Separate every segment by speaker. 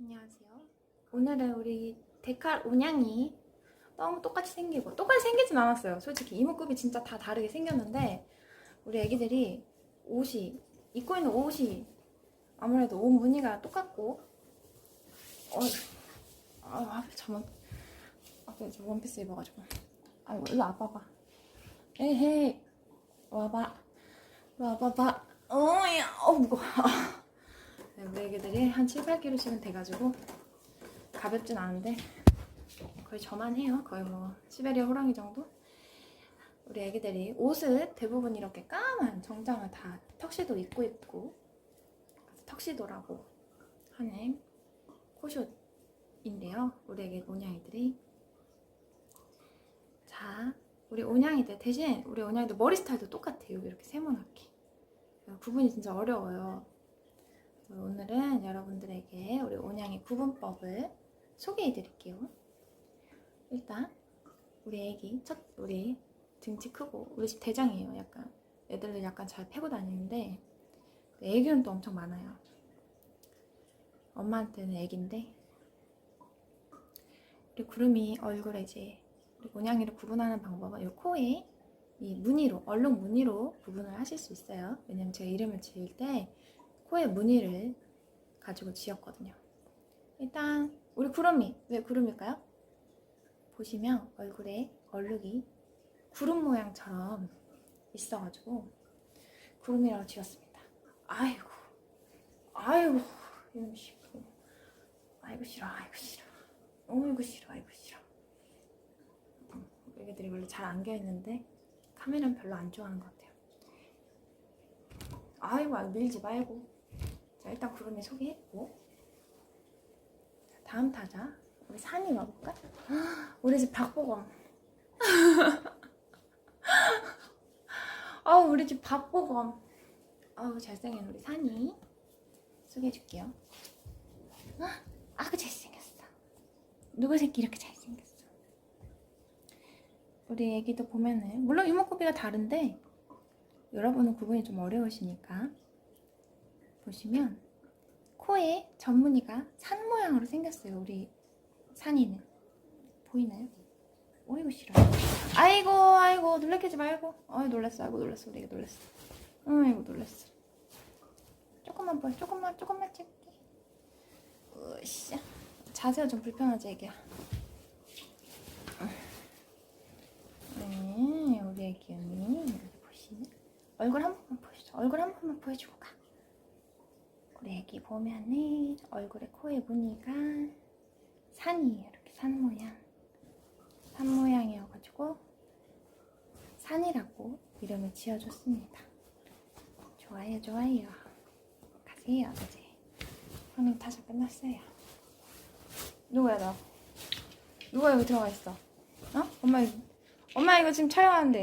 Speaker 1: 안녕하세요. 오늘은 우리 데칼 온양이 너무 똑같이 생기고 똑같이 생기진 않았어요. 솔직히 이목구비 진짜 다 다르게 생겼는데 우리 애기들이 옷이 입고 있는 옷이 아무래도 옷 무늬가 똑같고 어, 아 잠깐 앞에 저 원피스 입어가지고. 아이고 일로 와봐봐 에헤이 와봐. 와봐봐. 어야 어 무거워 네, 우리 애기들이 한 7, 8kg씩은 돼가지고 가볍진 않은데 거의 저만 해요. 거의 뭐 시베리아 호랑이 정도? 우리 애기들이 옷을 대부분 이렇게 까만 정장을 다 턱시도 입고 그래서 턱시도라고 하는 코숏인데요. 우리 애기 온양이들이 자 우리 온양이들 대신 우리 온양이들 머리 스타일도 똑같아요. 이렇게 세모나게 구분이 진짜 어려워요. 오늘은 여러분들에게 우리 온양이 구분법을 소개해 드릴게요. 일단 우리 애기 첫 우리 등치 크고 우리 집 대장이에요. 약간 애들을 약간 잘 패고 다니는데 애교는 또 엄청 많아요. 엄마한테는 애기인데 우리 구름이 얼굴에 이제 우리 온양이를 구분하는 방법은 이 코에 이 무늬로 얼룩 무늬로 구분을 하실 수 있어요. 왜냐면 제가 이름을 지을 때 코에 무늬를 가지고 지었거든요. 일단 우리 구름이 왜 구름일까요? 보시면 얼굴에 얼룩이 구름 모양처럼 있어가지고 구름이라고 지었습니다. 아이고, 아이고, 이놈 싫어. 아이고 싫어, 아이고 싫어. 어이구 싫어, 아이고 싫어. 음, 애기들이 원래 잘 안겨 있는데 카메라는 별로 안 좋아하는 것 같아요. 아이고, 아, 밀지 말고. 자, 일단 구름이 소개했고. 자, 다음 타자. 우리 산이 와볼까? 우리 집 박보검. 아우, 우리 집 박보검. 아우, 잘생긴 우리 산이. 소개해줄게요. 아그 잘생겼어. 누구 새끼 이렇게 잘생겼어? 우리 애기도 보면은, 물론 이목구비가 다른데, 여러분은 구분이 좀 어려우시니까. 보시면, 코에 전무늬가 산 모양으로 생겼어요. 우리 산이는 보이나요? 어이구 싫어. 아이고 아이고 놀래키지 말고. 어이 놀랬어. 아이고 놀랬어. 우리 놀랬어. 아이고 놀랬어. 조금만 보여. 조금만 조금만 찍게. 으쌰. 자세가 좀 불편하지 애기야. 네, 우리 애기 언니 보시면 얼굴 한 번만 보여줘. 얼굴 한 번만 보여주고 애기 보면은 얼굴에 코에 무늬가 산이에요. 이렇게 산 모양. 산 모양이어가지고 산이라고 이름을 지어줬습니다. 좋아요, 좋아요. 가세요, 이제. 형님 타자 끝났어요. 누구야, 너? 누가 여기 들어가 있어? 어? 엄마, 엄마 이거 지금 촬영하는데.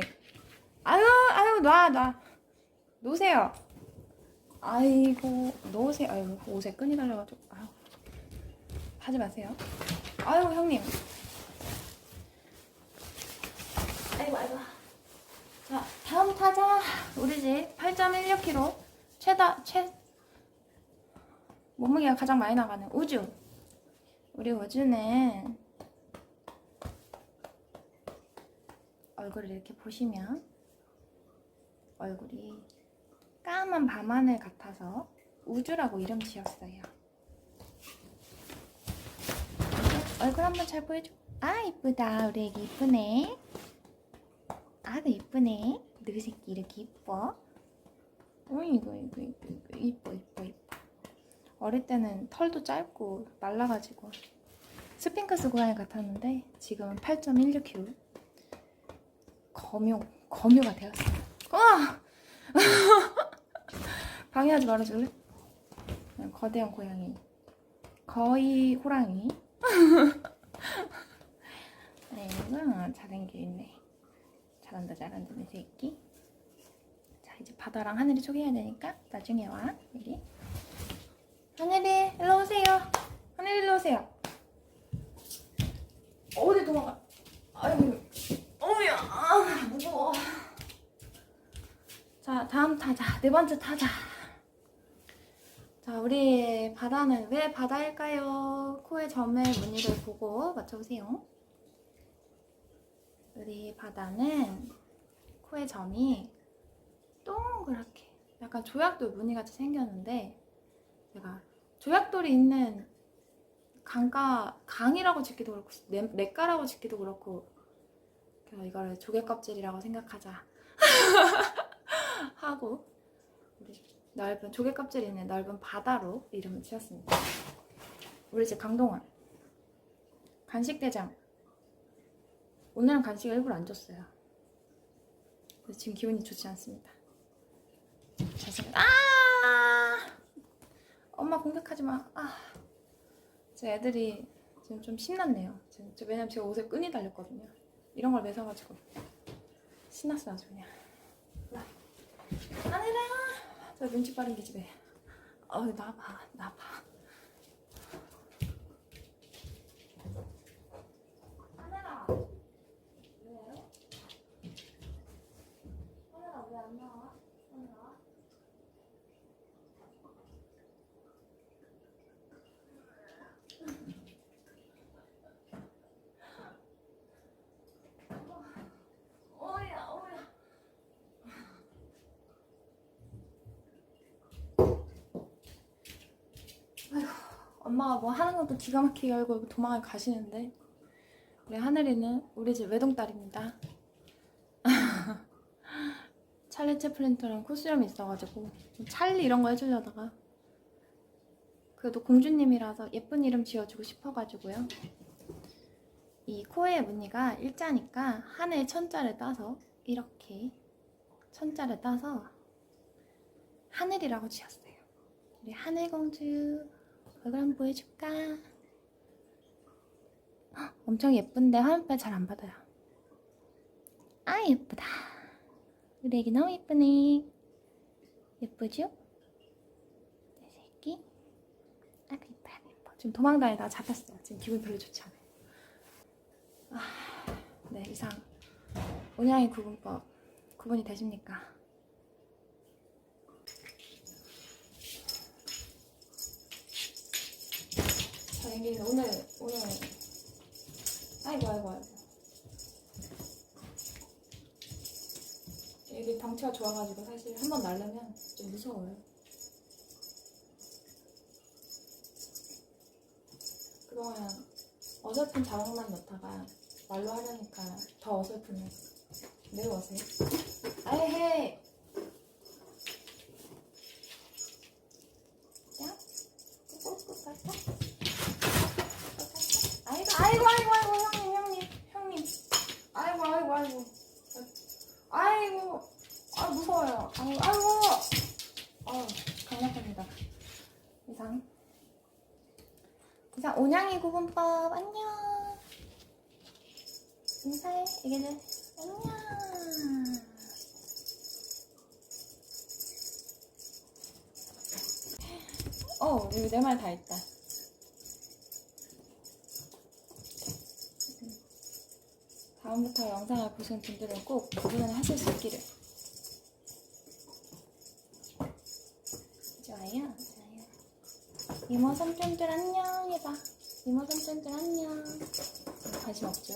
Speaker 1: 아유, 아유, 놔, 놔. 놓으세요. 아이고, 놓으세요. 아이고, 옷에 끈이 달려가지고. 아유. 하지 마세요. 아유, 형님. 아이고, 아이고. 자, 다음 타자. 우리 집 8.16kg. 최다, 최, 몸무게가 가장 많이 나가는 우주. 우리 우주는 얼굴을 이렇게 보시면 얼굴이 까만 밤하늘 같아서 우주라고 이름 지었어요. 얼굴 한번 잘 보여줘. 아 이쁘다 우리 애기 이쁘네. 아그 이쁘네. 너희 새끼 이렇게 이뻐. 어이구 이거 이거 이거 이뻐 이뻐 이뻐. 어릴 때는 털도 짧고 말라가지고 스핑크스 고양이 같았는데 지금은 8.16kg. 검요 검요가 되었어요. 아! 방해하지 말아줄래? 거대한 고양이. 거의 호랑이. 아이고, 잘생겨 있네. 잘한다, 잘한다, 내 새끼. 자, 이제 바다랑 하늘이 소개해야 되니까 나중에 와, 여기. 하늘이, 일로 오세요. 하늘이, 일로 오세요. 어디 도망가? 아이고, 어우야, 아, 무거워. 자, 다음 타자. 네 번째 타자. 자, 우리 바다는 왜 바다일까요? 코의 점의 무늬를 보고 맞춰보세요. 우리 바다는 코의 점이 동그랗게 약간 조약돌 무늬같이 생겼는데 제가 조약돌이 있는 강가 강이라고 짓기도 그렇고 냇, 냇가라고 짓기도 그렇고 이거를 조개 껍질이라고 생각하자 하고 우리 넓은 조개 껍질 있는 넓은 바다로 이름을 지었습니다. 우리 집 강동원 간식 대장 오늘은 간식을 일부러 안 줬어요. 그래서 지금 기분이 좋지 않습니다. 잘생겼. 아! 엄마 공격하지 마. 아. 제 애들이 지금 좀 신났네요. 지금 저- 왜냐면 제가 옷에 끈이 달렸거든요. 이런 걸 매서가지고 신났어 아주 그냥. 나. 하늘아. 저 눈치 빠른 게 집에. 어 나봐 나봐. 하늘아. 왜요? 하늘아 왜 안 나와? 하늘아. 어야 어야. 엄마가 뭐 하는 것도 기가 막히게 알고 도망을 가시는데 우리 하늘이는 우리 집 외동딸입니다. 찰리 채플린터랑 코수염이 있어가지고 찰리 이런 거 해주려다가 그래도 공주님이라서 예쁜 이름 지어주고 싶어가지고요. 이 코의 무늬가 일자니까 하늘 천자를 따서 이렇게 천자를 따서 하늘이라고 지었어요. 우리 하늘공주 얼굴 한번 보여줄까? 헉, 엄청 예쁜데 화면빨 잘 안 받아요. 아 예쁘다. 우리 애기 너무 예쁘네. 예쁘죠? 내 새끼. 아그 이뻐 아그 이뻐. 지금 도망다니다가 잡혔어요. 지금 기분 별로 좋지 않아요. 아, 네 이상 온양이 구분법 구분이 되십니까? 자, 여기 오늘 오늘 아이고 아이고 아이고 여기 덩치가 좋아가지고 사실 한 번 날려면 좀 무서워요. 그동안 어설픈 자막만 넣다가 말로 하려니까 더 어설프네. 매우 어색. 아이헤이. 야, 꾹꾹꾹 갈까? 아이고 아이고 아이고 형님 형님 형님. 아이고 아이고 아이고. 아이고 아 무서워요. 아이고 아이고. 아 강력합니다. 이상. 이상 온양이 구분법. 안녕. 인사해. 애기들 안녕. 어 여기 내 말다 있다 다음부터 영상을 보시는 분들은 꼭 구분을 하실 수 있기를. 좋아요, 좋아요. 이모 삼촌들 안녕 해봐. 이모 삼촌들 안녕. 관심 없죠?